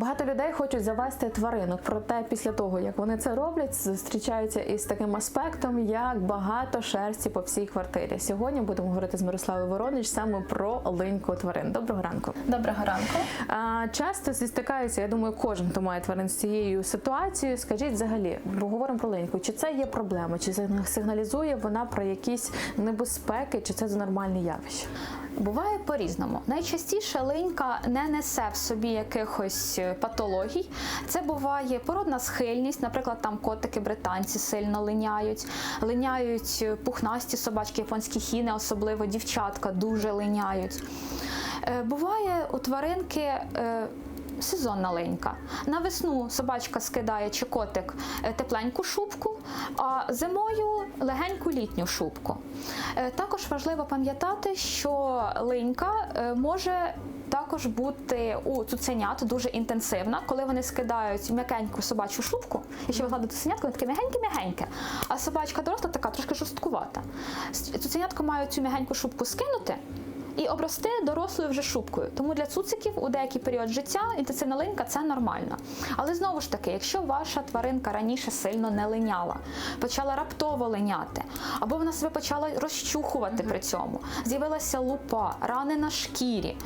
Багато людей хочуть завести тваринок, проте після того, як вони це роблять, зустрічаються із таким аспектом, як багато шерсті по всій квартирі. Сьогодні будемо говорити з Мирославою Воронич саме про линьку тварин. Доброго ранку. Доброго ранку. А, часто зістикаються, я думаю, кожен, хто має тварин з цією ситуацією. Скажіть взагалі, бо говоримо про линьку, чи це є проблема, чи сигналізує вона про якісь небезпеки, чи це нормальне явище? Буває по-різному. Найчастіше линька не несе в собі якихось е, патологій. Це буває породна схильність, наприклад, там котики британці сильно линяють, линяють е, пухнасті собачки, японські хіни, особливо дівчатка дуже линяють. Е, Буває у тваринки. Сезонна линька. На весну собачка скидає чи котик е, тепленьку шубку, а зимою легеньку літню шубку. Е, Також важливо пам'ятати, що линька е, може також бути у цуценят дуже інтенсивна, коли вони скидають м'якеньку собачу шубку, якщо ви гладите цуценятко, воно таке м'ягеньке-м'ягеньке, а собачка доросла така трошки жорсткувата. Цуценятко мають цю м'ягеньку шубку скинути. І обрости дорослою вже шубкою. Тому для цуциків у деякий період життя інтенсивна линька це нормально. Але знову ж таки, якщо ваша тваринка раніше сильно не линяла, почала раптово линяти, або вона себе почала розчухувати при цьому, з'явилася лупа, рани на шкірі,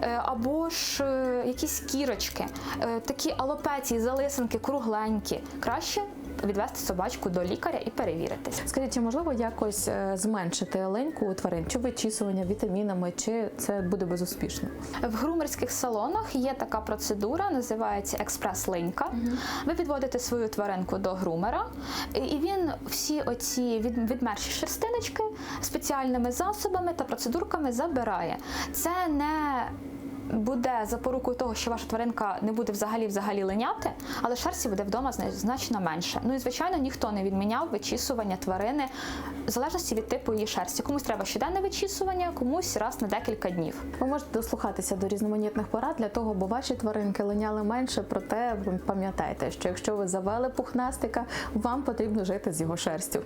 е, або ж е, якісь кірочки, е, такі алопеції, залисинки, кругленькі, краще відвести собачку до лікаря і перевіритися. Скажіть, чи можливо якось е, зменшити линьку у тварин, чи вичісування вітамінами, чи це буде безуспішно? В грумерських салонах є така процедура, називається експрес-линька. Ви підводите свою тваринку до грумера, і він всі оці відмерші шерстиночки спеціальними засобами та процедурками забирає. Це не буде запорукою того, що ваша тваринка не буде взагалі взагалі линяти, але шерсті буде вдома значно менше. Ну і звичайно, ніхто не відміняв вичісування тварини в залежності від типу її шерсті. Комусь треба щоденне вичісування, комусь раз на декілька днів. Ви можете дослухатися до різноманітних порад для того, бо ваші тваринки линяли менше. Проте пам'ятайте, що якщо ви завели пухнастика, вам потрібно жити з його шерстю.